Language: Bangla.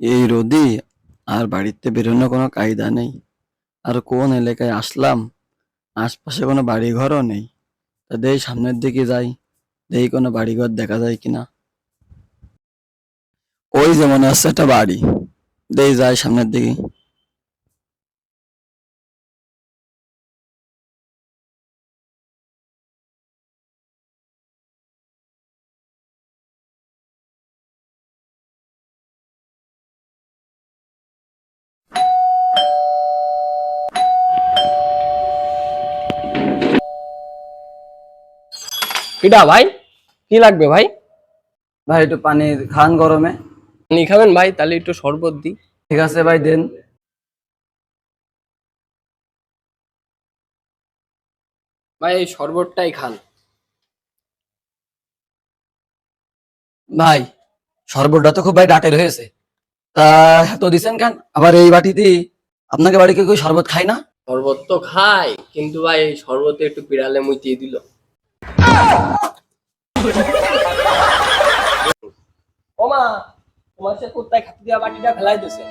এই রোদি আর বাড়িতে বেরোনো কোনো কায়দা নেই। আর কোন এলাকায় আসলাম, আশপাশে কোনো বাড়িঘরও নেই। তা দেই সামনের দিকে যাই, দেই কোনো বাড়িঘর দেখা যায় কিনা। ওই যে মনে হচ্ছে একটা বাড়ি। দেই যাই সামনের দিকে। কিডা ভাই কি লাগবে ভাই? ভাই একটু পানি খান গরমে। পানি খাবেন ভাই তাহলে একটু শরবত দিই। ঠিক আছে ভাই দেন। ভাই এই শরবতটাই খান। ভাই শরবতটা তো খুব ভাই ডাটের হয়েছে। তা তো দিছেন কেন? আবার এই বাটিতে আপনাকে বাড়ি কেউ শরবত খায় না? শরবত তো খাই কিন্তু ভাই এই শরবতে একটু বিড়ালে মুইতিয়ে দিল। ওমা তোমার সে কুত্তায় খাতি দিয়া বাটিটা ফেলাই দিছে।